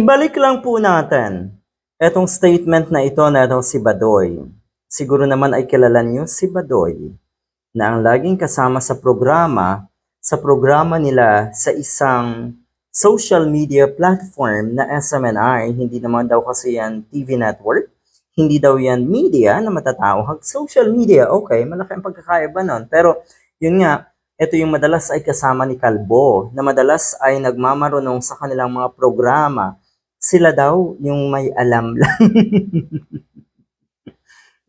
Ibalik lang po natin etong statement na ito na itong si Badoy. Siguro naman ay kilala niyo si Badoy na ang laging kasama sa programa, sa programa nila sa isang social media platform na SMNI, hindi naman daw kasi yan TV network, hindi daw yan media na matatawag. Social media, okay, malaki ang pagkakaiba nun. Pero yun nga, ito yung madalas ay kasama ni Kalbo, na madalas ay nagmamarunong sa kanilang mga programa. Sila daw yung may alam lang.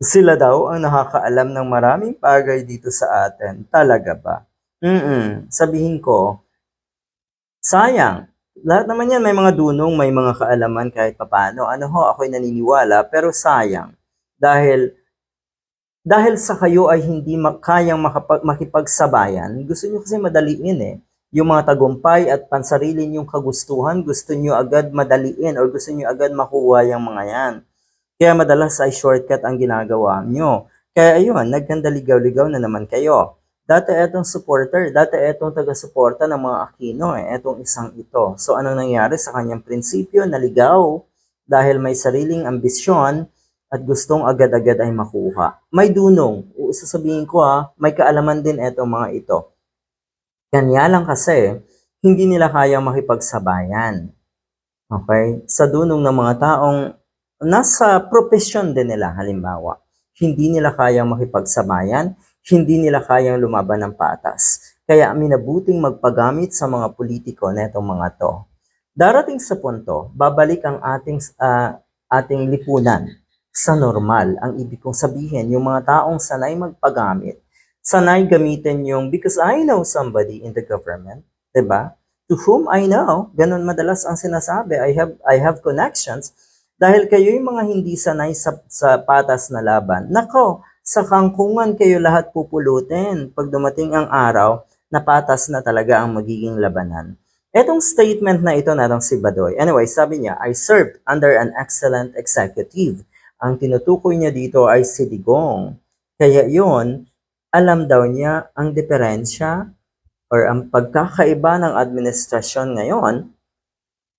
Sila daw ang nakakaalam ng maraming bagay dito sa atin. Talaga ba? Mm Sabihin ko, sayang. Lahat naman yan may mga dunong, may mga kaalaman kahit papano. Ano ho, ako'y naniniwala, pero sayang. Dahil dahil sa kayo ay hindi kayang makipagsabayan, gusto nyo kasi madaliin eh. Yung mga tagumpay at pansarili nyong kagustuhan, gusto nyo agad madaliin or gusto nyo agad makuha yung mga yan. Kaya madalas ay shortcut ang ginagawa nyo. Kaya ayun, nagkandaligaw-ligaw na naman kayo. Dati etong supporter, dati etong taga-suporta ng mga Aquino eh, etong isang ito. So anong nangyari sa kanyang prinsipyo? Naligaw dahil may sariling ambisyon at gustong agad-agad ay makuha. May dunong, sasabihin ko ha, may kaalaman din etong mga ito. Kanya lang kasi, hindi nila kayang makipagsabayan. Okay? Sa dunong ng mga taong nasa profesyon din nila, halimbawa, hindi nila kayang makipagsabayan, hindi nila kayang lumaban ng patas. Kaya minabuting magpagamit sa mga politiko na itong mga to. Darating sa punto, babalik ang ating, ah, ating lipunan sa normal. Ang ibig kong sabihin, yung mga taong sanay magpagamit, sanay gamitin yung because I know somebody in the government, 'di ba? To whom I know, ganun madalas ang sinasabi, I have I have connections dahil kayo yung mga hindi sanay sa, sa patas na laban. Nako, sa kangkungan kayo lahat pupulutin pag dumating ang araw na patas na talaga ang magiging labanan. Etong statement na ito na si Badoy. Anyway, sabi niya, I served under an excellent executive. Ang tinutukoy niya dito ay si Digong. Kaya yun, alam daw niya ang diferensya or ang pagkakaiba ng administrasyon ngayon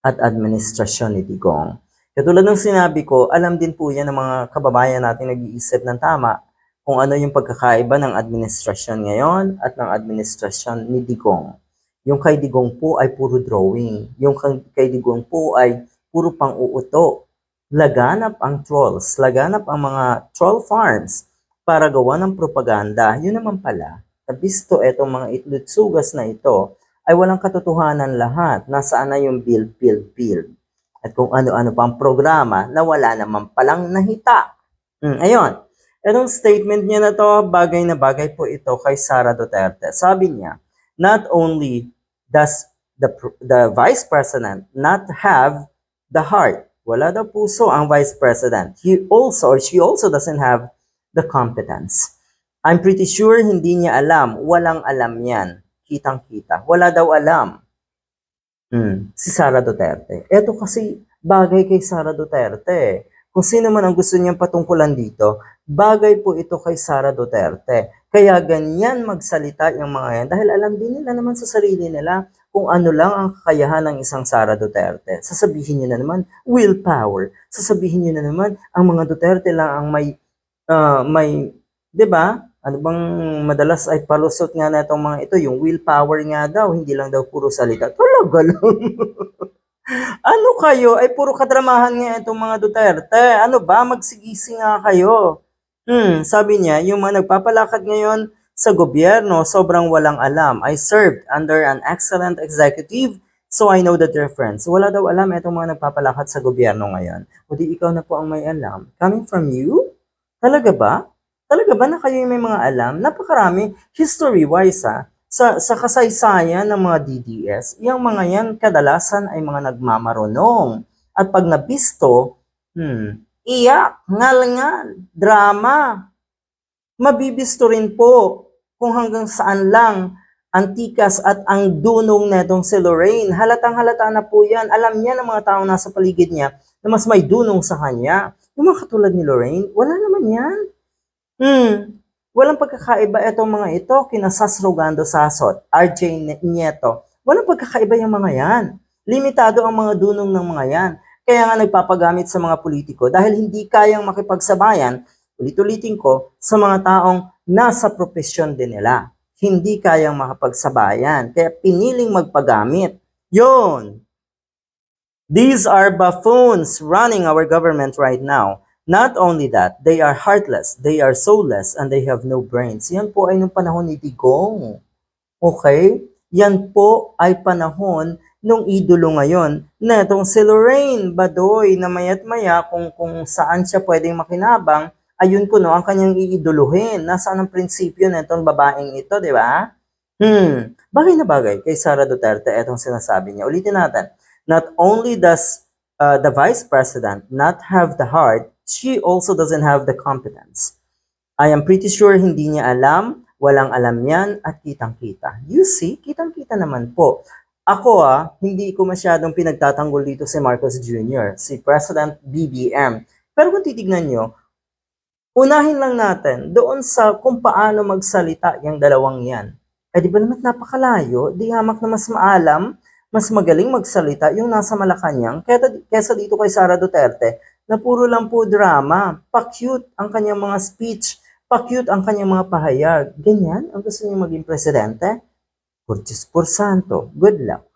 at administrasyon ni Digong. Katulad ng sinabi ko, alam din po yan ng mga kababayan natin nag-iisip ng tama kung ano yung pagkakaiba ng administrasyon ngayon at ng administrasyon ni Digong. Yung kay Digong po ay puro drawing. Yung kay Digong po ay puro pang-uuto. Laganap ang trolls, laganap ang mga troll farms para gawa ng propaganda. Yun naman pala, tabisto etong mga itlutsugas na ito ay walang katotohanan lahat. Nasaan na yung build, build, build. At kung ano-ano pang programa na wala naman palang nahita. Hmm, ayun. Itong statement niya na to, bagay na bagay po ito kay Sara Duterte. Sabi niya, not only does the, the Vice President not have the heart, wala daw puso ang Vice President. He also, or she also doesn't have the competence. I'm pretty sure hindi niya alam. Walang alam yan. Kitang-kita. Wala daw alam. Hmm, si Sara Duterte. Ito kasi bagay kay Sara Duterte. Kung sino man ang gusto niyang patungkulan dito, bagay po ito kay Sara Duterte. Kaya ganyan magsalita yung mga yan dahil alam din nila naman sa sarili nila kung ano lang ang kakayahan ng isang Sara Duterte. Sasabihin niyo na naman, willpower. Sasabihin niyo na naman, ang mga Duterte lang ang may, ah, may, di ba? Ano bang madalas ay palusot nga na itong mga ito, yung willpower nga daw, hindi lang daw puro salita. Talaga lang. ano kayo? Ay puro kadramahan nga itong mga Duterte. Ano ba? Magsigisi nga kayo. Hmm, sabi niya, yung mga nagpapalakad ngayon sa gobyerno, sobrang walang alam. I served under an excellent executive, so I know the difference. Wala daw alam itong mga nagpapalakad sa gobyerno ngayon. O di ikaw na po ang may alam. Coming from you? Talaga ba? Talaga ba na kayo may mga alam? Napakarami, history-wise ha, sa, sa kasaysayan ng mga DDS, yung mga yan kadalasan ay mga nagmamarunong. At pag nabisto, hmm, iyak, ngal-ngal, drama. Mabibisto rin po kung hanggang saan lang ang tikas at ang dunong netong si Lorraine. Halatang halata na po yan. Alam niya ng mga taong nasa paligid niya na mas may dunong sa kanya. Yung mga katulad ni Lorraine, wala naman yan. Hmm, walang pagkakaiba itong mga ito, kina Sas Sasot, RJ Nieto. Walang pagkakaiba yung mga yan. Limitado ang mga dunong ng mga yan. Kaya nga nagpapagamit sa mga politiko dahil hindi kayang makipagsabayan, ulit-ulitin ko, sa mga taong nasa profesyon din nila. Hindi kayang makapagsabayan. Kaya piniling magpagamit. Yon! These are buffoons running our government right now. Not only that, they are heartless, they are soulless, and they have no brains. Yan po ay nung panahon ni Digong. Okay? Yan po ay panahon nung idolo ngayon na itong si Lorraine Badoy na mayat maya kung, kung saan siya pwedeng makinabang, ayun po no, ang kanyang iidoluhin. Nasaan ang prinsipyo na itong babaeng ito, di ba? Hmm, bagay na bagay kay Sara Duterte itong sinasabi niya. Ulitin natin. Not only does uh, the Vice President not have the heart, she also doesn't have the competence. I am pretty sure hindi niya alam, walang alam yan, at kitang-kita. You see, kitang-kita naman po. Ako ah, hindi ko masyadong pinagtatanggol dito si Marcos Jr., si President BBM. Pero kung titignan nyo, unahin lang natin doon sa kung paano magsalita yung dalawang yan. Eh di ba naman napakalayo, di hamak na mas maalam, mas magaling magsalita yung nasa Malacanang kesa, dito kay Sara Duterte na puro lang po drama, pa-cute ang kanyang mga speech, pa-cute ang kanyang mga pahayag. Ganyan ang gusto niya maging presidente? Por Diyos por santo, good luck.